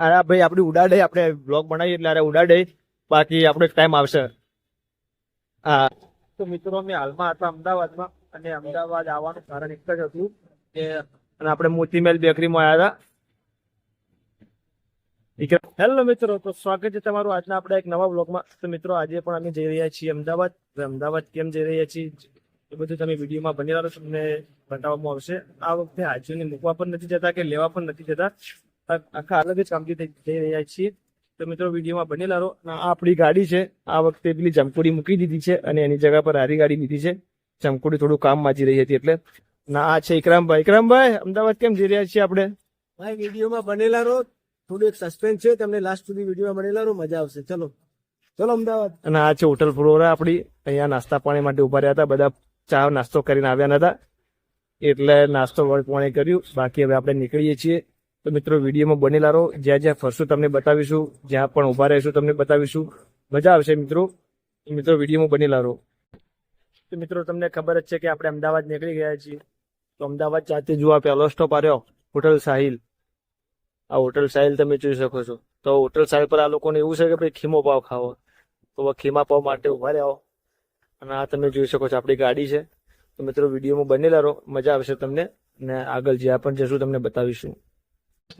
અરે ભાઈ આપણે ઉડાડે આપણે બ્લોગ બનાવીએ એટલે અરે ઉડાડે. બાકી આપણો ટાઈમ આવશે. હા. તો મિત્રો અમે હાલમાં હતા અમદાવાદમાં અને અમદાવાદ આવવાનું કારણ એક જ હતું કે અને આપણે મોતીમેલ બેકરીમાં આવ્યા હતા. હેલો મિત્રો તો સ્વાગત છે તમારું આજના આપણે એક નવા બ્લોગમાં તો મિત્રો આજે પણ અમે જઈ રહ્યા છીએ અમદાવાદ. અમદાવાદ કેમ જઈ રહ્યા છીએ? એ બધું તમે વિડીયોમાં બની રહ્યો તમને બતાવવામાં આવશે. આ વખતે હાજીઓને મૂકવા પણ નથી જતા કે લેવા પણ નથી જતા. આખા અલગ જ કામથી થઈ- રહ્યા છીએ. તો મિત્રો વિડીયોમાં બનેલા રહો. અને આ આપણી ગાડી છે. આ વખતે પેલી જમકુડી મૂકી દીધી છે અને એની જગ્યા પર હારી ગાડી લીધી છે. જમકુડી થોડું કામ માજી રહી હતી એટલે. ના આ છે ઇકરામભાઈ. ઇકરામભાઈ અમદાવાદ કેમ જઈ રહ્યા છીએ આપણે? ભાઈ વિડીયોમાં બનેલા રહો. થોડું એક સસ્પેન્સ છે. તમને લાસ્ટ સુધી વિડીયોમાં બનેલા રહો. મજા આવશે. ચલો. ચલો અમદાવાદ. અને આ છે હોટલ ફ્લોરા આપણી. અહીંયા નાસ્તા પાણી માટે ઊભા રહ્યા હતા. બધા ચા નાસ્તો કરીને આવ્યા નતા. એટલે નાસ્તો પાણી કર્યું. બાકી હવે આપણે નીકળીએ છીએ. તો મિત્રો, વિડીયોમાં બનેલા રહો. જ્યાં જ્યાં ફરશું તમને બતાવીશું. જ્યાં પણ ઊભા રહીશું તમને બતાવીશું. મજા આવશે મિત્રો. મિત્રો, વિડીયોમાં બનેલા રહો. તો મિત્રો, તમને ખબર જ છે કે આપણે અમદાવાદ નીકળી ગયા છીએ. તો અમદાવાદ જાતે જો આ પહેલો સ્ટોપ આવ્યો હોટલ સાહિલ. આ હોટલ સાહિલ તમે જોઈ શકો છો. તો હોટલ સાહિલ પર આ લોકોને એવું છે કે ભાઈ, ખીમો પાવ ખાવો. તો ખીમા પાવ માટે ઊભા રહ્યા અને આ તમે જોઈ શકો છો, આપણી ગાડી છે. તો મિત્રો, વિડીયોમાં બનેલા રહો. મજા આવશે તમને. અને આગળ જ્યાં પણ જશું, તમને બતાવીશું.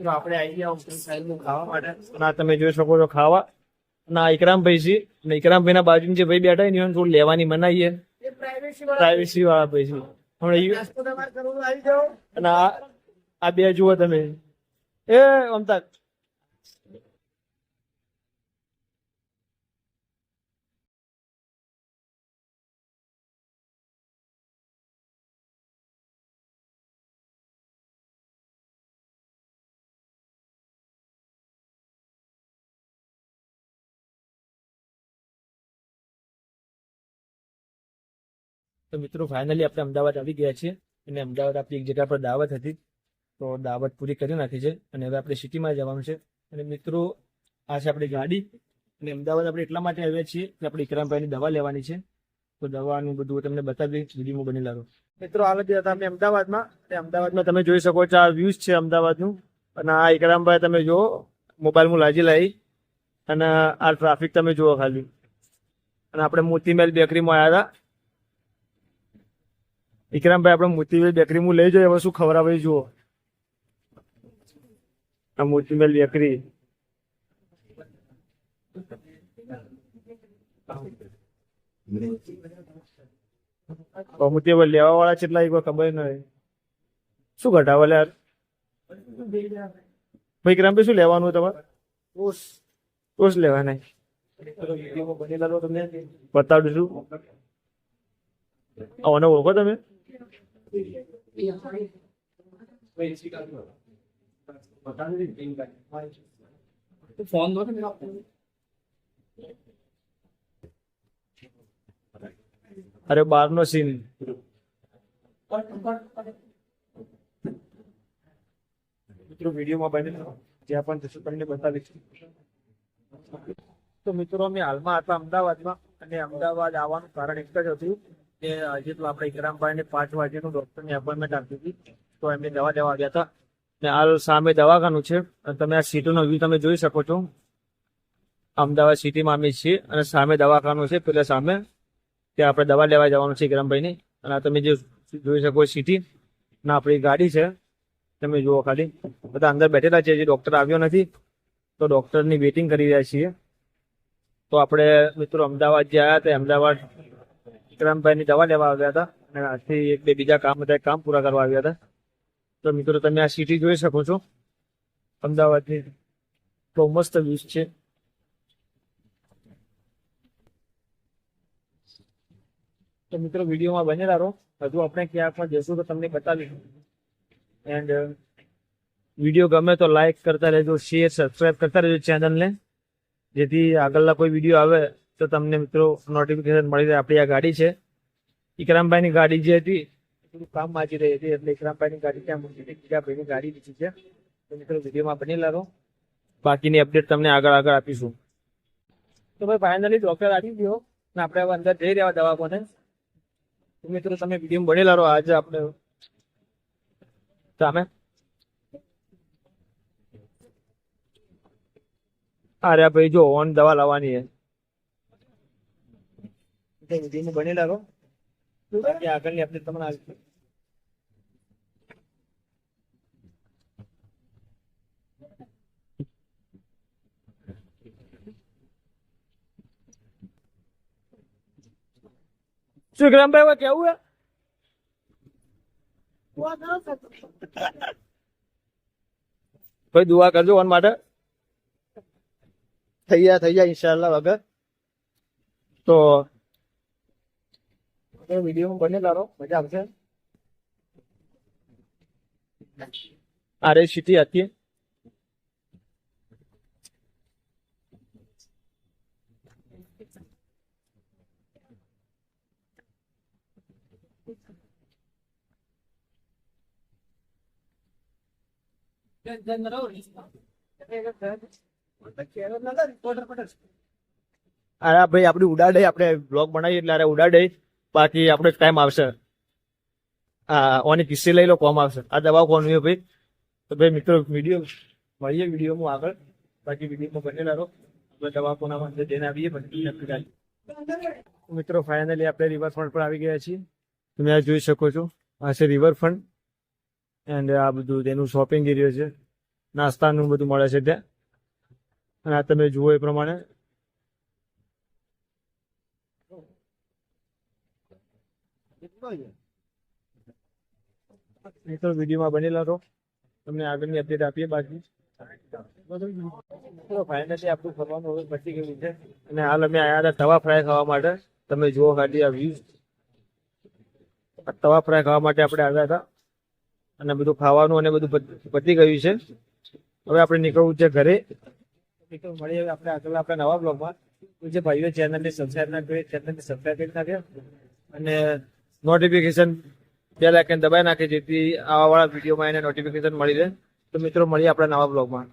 આપણે આવી ગયા હોટલ ખાવા માટે. અને તમે જોઈ શકો છો ખાવા. ના ઇકરામભાઈ છે અને ઇકરામભાઈના બાજુ જે ભાઈ બેઠા ને થોડું લેવાની મનાઈ પ્રાઇવેસી વાળા ભાઈ. છે હમણાં અને આ આ બે જુઓ તમે. એ અમતા તો મિત્રો ફાઇનલી આપણે અમદાવાદ આવી ગયા છીએ અને અમદાવાદ આપણી એક જગ્યા પર દાવત હતી. તો દાવત પૂરી કરી નાખી છે અને હવે આપણે સિટીમાં જવાનું છે. અને મિત્રો, આ છે આપણી ગાડી અને અમદાવાદ આપણે એટલા માટે આવ્યા છીએ કે આપણે ઇકરામભાઈની દવા લેવાની છે. તો દવાનું બધું તમને બતાવી વિડીયોમાં બની લાગો. મિત્રો આવે જ હતા અમે અમદાવાદમાં. અમદાવાદમાં તમે જોઈ શકો છો, આ વ્યૂઝ છે અમદાવાદનું. અને આ ઇકરામભાઈ તમે જુઓ, મોબાઈલમાં લાજી લાવી અને આ ટ્રાફિક તમે જુઓ ખાલી. અને આપણે મોતીમેલ બેકરીમાં આવ્યા હતા. વિક્રમભાઈ આપણે મોતીમેલ બેકરી હું લઈ જઈએ હવે શું ખવડાવે જુઓ. આ મોતીમેલ બેકરી. મોતીમેલ લેવા વાળા કેટલા એક ખબર નહીં. શું ઘટાવે યાર? ભાઈ વિક્રમભાઈ શું લેવાનું તમારે? ટોસ લેવાના. બતાવડું છું. આને ઓળખો તમે? ફોન અરે બારનો સીન મિત્રો વિડીયોમાં બની જ્યાં પણ જશું તમને બતાવીશું તો મિત્રો અમે હાલમાં હતા અમદાવાદમાં અને અમદાવાદ આવવાનું કારણ એક જ હતું કે આજે તો આપણે ઇકરામભાઈને પાંચ વાગ્યાનું ડૉક્ટરની એપોઇન્ટમેન્ટ આપી હતી, તો એમને દવા લેવા ગયા હતા. ને હાલ સામે દવાખાનું છે, અને તમે આ સીટોનો વ્યૂ તમે જોઈ શકો છો. અમદાવાદ સિટીમાં અમે છીએ, અને સામે દવાખાનું છે, પેલા સામે, ત્યાં આપણે દવા લેવા જવાનું છે ઇકરામભાઈની અને આ તમે જે જોઈ શકો સિટી, ના આપણી ગાડી છે, તમે જુઓ ખાલી. બધા અંદર બેઠેલા છે જે ડોક્ટર આવ્યો નથી. તો ડોક્ટરની વેઇટિંગ કરી રહ્યા છીએ. તો આપણે મિત્રો અમદાવાદ જે આવ્યા હતા અમદાવાદ વિક્રમભાઈની દવા લેવા આવ્યા હતા અને આજથી એક બે બીજા કામ હતા કામ પૂરા કરવા આવ્યા હતા. તો મિત્રો, તમે આ સિટી જોઈ શકો છો. અમદાવાદની બહુ મસ્ત વ્યૂઝ છે. તો મિત્રો, વિડીયોમાં બનેલા રહો. હજુ આપણે ક્યાંક પણ જશું તો તમને બતાવીશું. એન્ડ વીડિયો ગમે તો લાઈક કરતા રહેજો શેર સબસ્ક્રાઈબ કરતા રહેજો ચેનલને જેથી આગળના કોઈ વીડિયો આવે તો તમને મિત્રો નોટિફિકેશન મળી જાય આપણી આ ગાડી છે. ઇકરામભાઈની ગાડી જે હતી, થોડું કામ વાંચી રહી હતી, એટલે ઇકરામભાઈની ગાડી ત્યાં મૂકી હતી. બીજા ગાડી લીધી છે. તો મિત્રો વિડીયોમાં બની લાગો. બાકીની અપડેટ તમને આગળ આગળ આપીશું. તો ભાઈ ફાઇનલી ડોક્ટર આવી ગયો. ને આપણે હવે અંદર જઈ રહ્યા દવાખાને. તો મિત્રો, તમે વીડિયો બનેલા રહો આજે આપણે સામે. અરે ભાઈ જો ઓન દવા લાવવાની છે. વિડીયોમાં ભણેલા રહો. બાકી આગળની આપણે તમને આવી શું ગ્રામભાઈ કેવું હે ભાઈ દુઆ કરજો ઓન માટે. થઈ ગયા થઈ ગયા ઇન્શાલ્લાહ વગર. તો વીડિયો બનેલા રહો મજા આવશે? અરે સિટી હતી. અરે ભાઈ આપડી ઉડાડે આપણે બ્લોગ બનાવીએ એટલે અરે ઉડાડે. બાકી આપણે ટાઈમ આવશે. હા ઓની કિસ્સી લઈ લો, કોમ આવશે. આ દવા કોણ હોય ભાઈ. તો ભાઈ મિત્રો વીડિયો મળીએ વિડીયોમાં આગળ. બાકી વિડીયોમાં બનેલા રહો. આપણે દવા કોનામાં જઈને આવીએ, પછી. મિત્રો ફાઇનલી આપણે રિવરફ્રન્ટ પર આવી ગયા છીએ. તમે આ જોઈ શકો છો. આ છે રિવરફ્રન્ટ એન્ડ આ બધું તેનું શોપિંગ એરિયો છે. નાસ્તાનું બધું મળે છે ત્યાં. અને આ તમે જુઓ એ પ્રમાણે મિત્રો, વિડીયોમાં બનેલા રહો. તમને આગળની અપડેટ આપીએ બાકી. ફાઇનલી આપણું ફરવાનું હવે પતી ગયું છે. અને હાલ અમે આવ્યા હતા તવા ફ્રાય ખાવા માટે. તમે જુઓ ખાલી આ વ્યૂઝ તવા ફ્રાય ખાવા માટે આપણે આવ્યા હતા. અને બધું ખાવાનું અને બધું પતી ગયું છે. હવે આપણે નીકળવું છે ઘરે. મિત્રો, મળીએ આપણે આગળ આપણા નવા બ્લોગમાં જે ભાઈઓ ચેનલને સબસ્ક્રાઈબ ના કરી ચેનલને સબસ્ક્રાઈબ કરી નાખ્યા અને નોટિફિકેશન બેલ આઇકન દબાઈ નાખે જેથી આવા વાળા વિડીયોમાં એને નોટિફિકેશન મળી રહે. તો મિત્રો, મળીએ આપણા નવા બ્લોગમાં